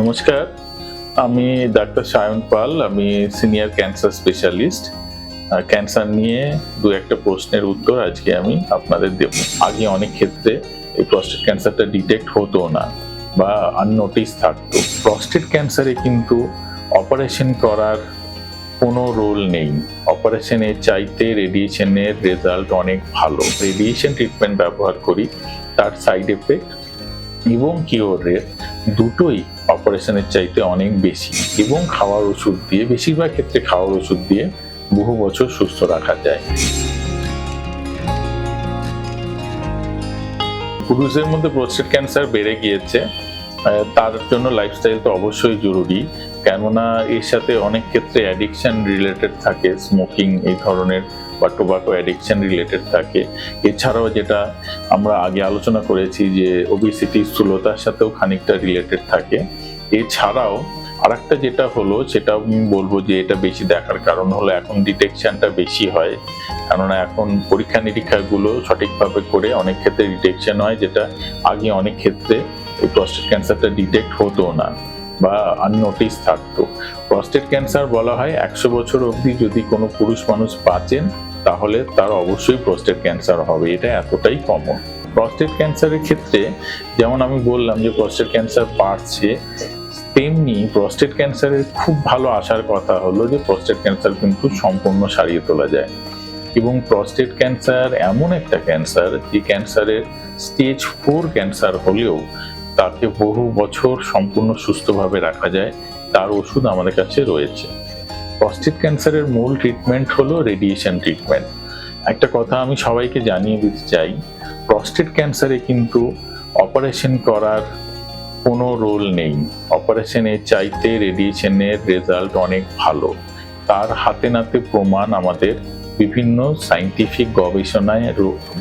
নমস্কার। আমি ডাক্তার সায়ন পাল, আমি সিনিয়র ক্যান্সার স্পেশালিস্ট। ক্যান্সার নিয়ে দু একটা প্রশ্নের উত্তর আজকে আমি আপনাদের দেব। আগে অনেক ক্ষেত্রে এই প্রস্টেট ক্যান্সারটা ডিটেক্ট হতো না বা আননোটিস থাকতো। প্রস্টেট ক্যান্সারে কিন্তু অপারেশন করার কোনো রোল নেই। অপারেশনের চাইতে রেডিয়েশনের রেজাল্ট অনেক ভালো। রেডিয়েশন ট্রিটমেন্ট ব্যবহার করি, তার সাইড এফেক্ট এবং কিওর রেট দুটোই অপারেশনের চাইতে অনেক বেশি এবং খাওয়ার ওষুধ দিয়ে, বেশিরভাগ ক্ষেত্রে খাওয়ার ওষুধ দিয়ে বহু বছর সুস্থ রাখা যায়। পুরুষদের মধ্যে প্রস্টেট ক্যান্সার বেড়ে গিয়েছে তার জন্য লাইফস্টাইল তো অবশ্যই জরুরি, কেননা এর সাথে অনেক ক্ষেত্রে অ্যাডিকশন রিলেটেড থাকে স্মোকিং এই ধরনের বা টোবাকো অ্যাডিকশন রিলেটেড থাকে। এছাড়াও যেটা আমরা আগে আলোচনা করেছি যে ওবিসিটি স্থূলতার সাথেও খানিকটা রিলেটেড থাকে। এছাড়াও আরেকটা যেটা হলো, সেটা আমি বলব যে এটা বেশি দেখার কারণ হলো এখন ডিটেকশনটা বেশি হয়। কেননা এখন পরীক্ষা নিরীক্ষাগুলো সঠিকভাবে করে অনেক ক্ষেত্রে ডিটেকশন হয়, যেটা আগে অনেক ক্ষেত্রে এই প্রস্টেট ক্যান্সারটা ডিটেক্ট হতো না বা আননোটিস থাকতো। প্রস্টেট ক্যান্সার বলা হয় একশো বছর অবধি যদি কোনো পুরুষ মানুষ বাঁচেন তাহলে তার অবশ্যই প্রস্টেট ক্যান্সার হবে। এটা এতটাই কমন প্রস্টেট ক্যান্সারের ক্ষেত্রে যেমন আমি বললাম যে প্রস্টেট ক্যান্সার বাড়ছে, তেমনি প্রস্টেট ক্যান্সারের খুব ভালো আসার কথা হলো যে প্রস্টেট ক্যান্সার কিন্তু সম্পূর্ণ সারিয়ে তোলা যায়। এবং প্রস্টেট ক্যান্সার এমন একটা ক্যান্সার যে ক্যান্সারের স্টেজ ফোর ক্যান্সার হলেও তাকে বহু বছর সম্পূর্ণ সুস্থভাবে রাখা যায়। তার ওষুধ আমাদের কাছে রয়েছে। প্রস্টেট ক্যান্সারের মূল ট্রিটমেন্ট হলো রেডিয়েশন ট্রিটমেন্ট একটা কথা আমি সবাইকে জানিয়ে দিতে চাই প্রস্টেট ক্যান্সারে কিন্তু অপারেশন করার কোনো রোল নেই। অপারেশনের চাইতে রেডিয়েশনের রেজাল্ট অনেক ভালো। তার হাতে নাতে প্রমাণ আমাদের বিভিন্ন সাইন্টিফিক গবেষণায়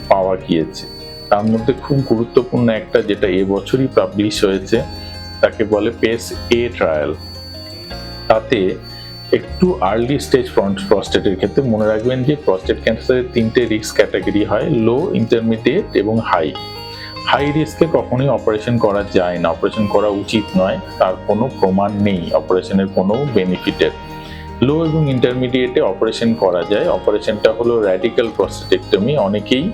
পাওয়া গিয়েছে। তার মধ্যে খুব গুরুত্বপূর্ণ একটা যেটা এবছরই পাবলিশ হয়েছে, তাকে বলে পেস এ ট্রায়াল তাতে একটু আর্লি স্টেজ ফ্রন্ট প্রস্টেটের ক্ষেত্রে মনে রাখবেন যে প্রস্টেট ক্যান্সারের তিনটে রিস্ক ক্যাটাগরি হয় লো ইন্টারমিডিয়েট এবং হাই হাই রিস্কে কখনোই অপারেশন করা যায় না অপারেশন করা উচিত নয়, তার কোনো প্রমাণ নেই অপারেশনের কোনো বেনিফিটের লো এবং ইন্টারমিডিয়েটে অপারেশন করা যায় অপারেশনটা হলো র্যাডিক্যাল প্রস্টেটেক্টমি অনেকেই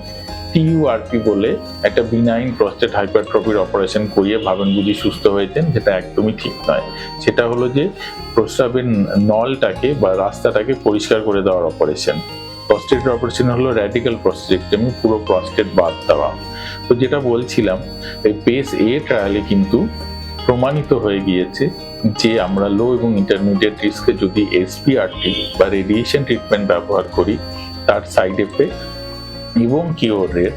টিইউআরপি বলে একটা বিনাইন প্রস্টেট হাইপারট্রফির অপারেশন করিয়ে ভাবেন বুঝি সুস্থ হয়েছেন, যেটা একদমই ঠিক নয়। সেটা হলো যে প্রস্রাবের নলটাকে বা রাস্তাটাকে পরিষ্কার করে দেওয়ার অপারেশন প্রস্টেটের অপারেশন হলো র্যাডিক্যাল প্রস্টেটেক্টমি পুরো প্রস্টেট বাদ দেওয়া। তো যেটা বলছিলাম, এই পেস এ ট্রায়ালে কিন্তু প্রমাণিত হয়ে গিয়েছে যে আমরা লো এবং ইন্টারমিডিয়েট রিস্কে যদি এসপিআরটি বা রেডিয়েশন ট্রিটমেন্ট ব্যবহার করি, তার সাইড এফেক্ট এবং কিওর রেট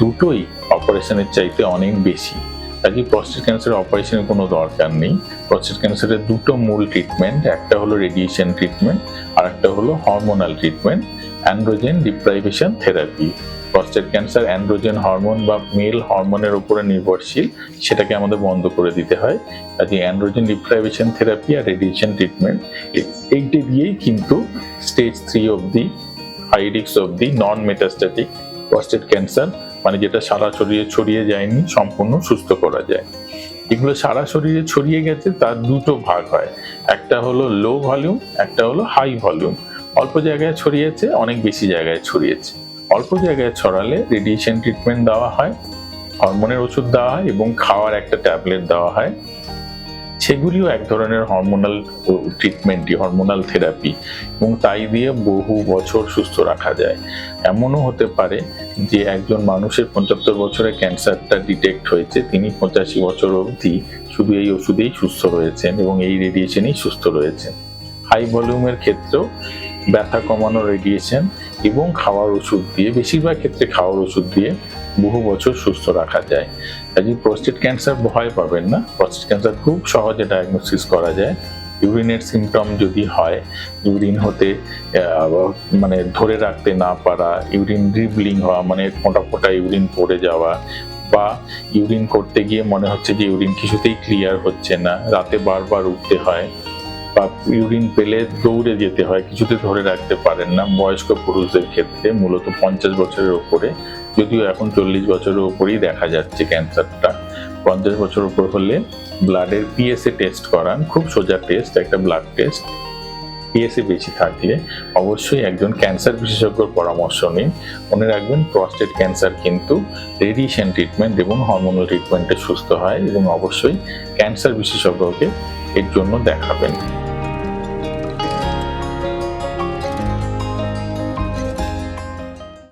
দুটোই অপারেশনের চাইতে অনেক বেশি। কাজে প্রস্টেট ক্যান্সারের অপারেশনের কোনো দরকার নেই। প্রস্টেট ক্যান্সারের দুটো মূল ট্রিটমেন্ট একটা হলো রেডিয়েশন ট্রিটমেন্ট আর একটা হলো hormonal treatment androgen deprivation therapy prostate cancer androgen hormone বা মেল হরমোনের উপরে নির্ভরশীল, সেটাকে আমাদের বন্ধ করে দিতে হয়। কাজে অ্যান্ড্রোজেন ডিপ্রাইভেশন থেরাপি আর রেডিয়েশন ট্রিটমেন্ট এইটি দিয়েই কিন্তু স্টেজ থ্রি অবধি হাই রিক্স অবধি নন মেটাস্ট্যাটিক প্রস্টেট ক্যান্সার মানে যেটা সারা শরীরে ছড়িয়ে যায়নি, সম্পূর্ণ সুস্থ করা যায়। এগুলো সারা শরীরে ছড়িয়ে গেছে, তার দুটো ভাগ হয়। একটা হলো লো ভলিউম একটা হলো হাই ভলিউম অল্প জায়গায় ছড়িয়েছে, অনেক বেশি জায়গায় ছড়িয়েছে। অল্প জায়গায় ছড়ালে রেডিয়েশন ট্রিটমেন্ট দেওয়া হয় হরমোনের ওষুধ দেওয়া হয় এবং খাওয়ার একটা ট্যাবলেট দেওয়া হয়। সেগুলিও এক ধরনের হরমোনাল ট্রিটমেন্টই হরমোনাল থেরাপি এবং তাই দিয়ে বহু বছর সুস্থ রাখা যায়। এমনও হতে পারে যে একজন মানুষের পঁচাত্তর বছরে ক্যান্সারটা ডিটেক্ট হয়েছে, তিনি পঁচাশি বছর অবধি শুধু এই ওষুধেই সুস্থ রয়েছেন এবং এই রেডিয়েশনেই সুস্থ রয়েছেন। হাই ভলিউমের ক্ষেত্রেও ব্যথা কমানো রেডিয়েশন এবং খাওয়ার ওষুধ দিয়ে, বেশিরভাগ ক্ষেত্রে খাওয়ার ওষুধ দিয়ে বহু বছর সুস্থ রাখা যায়। কাজে প্রস্টেট ক্যান্সার ভয় পাবেন না। প্রস্টেট ক্যান্সার খুব সহজে ডায়াগনোসিস করা যায়। ইউরিনের সিমটম যদি হয় ইউরিন হতে মানে ধরে রাখতে না পারা ইউরিন ড্রিবলিং হওয়া মানে ফোঁটা ফোঁটা ইউরিন পড়ে যাওয়া, বা ইউরিন করতে গিয়ে মনে হচ্ছে যে ইউরিন কিছুতেই ক্লিয়ার হচ্ছে না, রাতে বারবার উঠতে হয় বা ইউরিন পেলে দৌড়ে যেতে হয়, কিছুতে ধরে রাখতে পারেন না। বয়স্ক পুরুষদের ক্ষেত্রে মূলত পঞ্চাশ বছরের ওপরে, যদিও এখন চল্লিশ বছরের ওপরেই দেখা যাচ্ছে ক্যান্সারটা। পঞ্চাশ বছর উপর হলে ব্লাডের পিএসএ টেস্ট করান, খুব সোজা টেস্ট, একটা ব্লাড টেস্ট। পিএসএ বেশি থাকলে অবশ্যই একজন ক্যান্সার বিশেষজ্ঞর পরামর্শ নিন। মনে রাখবেন প্রস্টেট ক্যান্সার কিন্তু রেডিয়েশন ট্রিটমেন্ট এবং হরমোনাল ট্রিটমেন্টে সুস্থ হয় এবং অবশ্যই ক্যান্সার বিশেষজ্ঞকে এর জন্য দেখাবেন।